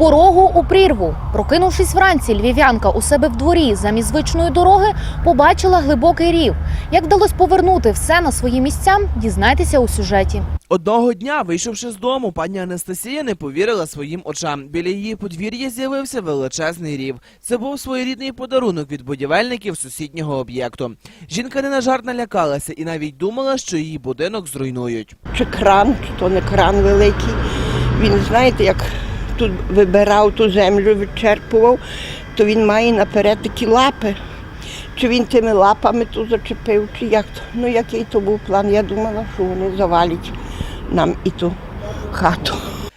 Порогу у прірву. Прокинувшись вранці, львів'янка у себе в дворі замість звичної дороги побачила глибокий рів. Як вдалося повернути все на свої місця, дізнайтеся у сюжеті. Одного дня, вийшовши з дому, пані Анастасія не повірила своїм очам. Біля її подвір'я з'явився величезний рів. Це був своєрідний подарунок від будівельників сусіднього об'єкту. Жінка не на жарт налякалася і навіть думала, що її будинок зруйнують. чи кран, чи то не кран великий. Він, знаєте, як тут вибирав ту землю, відчерпував, то він має наперед такі лапи. Чи він тими лапами тут зачепив, чи як то. Ну, який то був план. Я думала, що вони завалять нам і ту хату.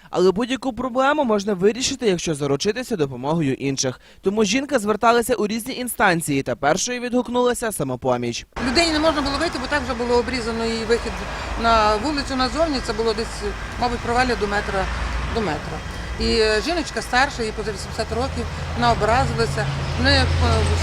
Але будь-яку проблему можна вирішити, якщо заручитися допомогою інших. Тому жінка зверталася у різні інстанції та першою відгукнулася самопоміч. Людині не можна було вийти, бо так вже було обрізано її вихід на вулицю назовні. Це було десь, мабуть, проваля до метра до метра. І жіночка старша, їй поза 80 років, вона образилася. Вони е,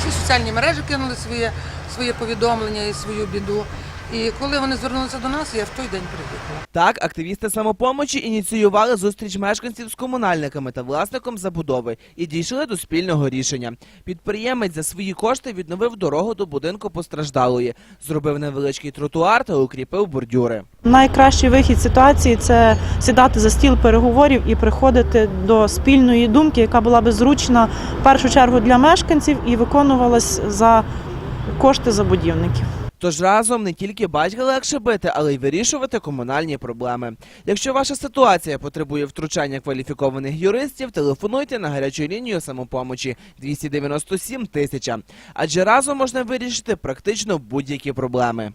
всі соціальні мережі кинули своє, своє повідомлення і свою біду. І коли вони звернулися до нас, я в той день приїхала. Так, активісти самопомочі ініціювали зустріч мешканців з комунальниками та власником забудови і дійшли до спільного рішення. Підприємець за свої кошти відновив дорогу до будинку постраждалої, зробив невеличкий тротуар та укріпив бордюри. Найкращий вихід ситуації це сідати за стіл переговорів і приходити до спільної думки, яка була би зручна в першу чергу для мешканців і виконувалась за кошти забудівників. Тож разом не тільки батька легше бити, але й вирішувати комунальні проблеми. Якщо ваша ситуація потребує втручання кваліфікованих юристів, телефонуйте на гарячу лінію самопомочі 297 тисяча. Адже разом можна вирішити практично будь-які проблеми.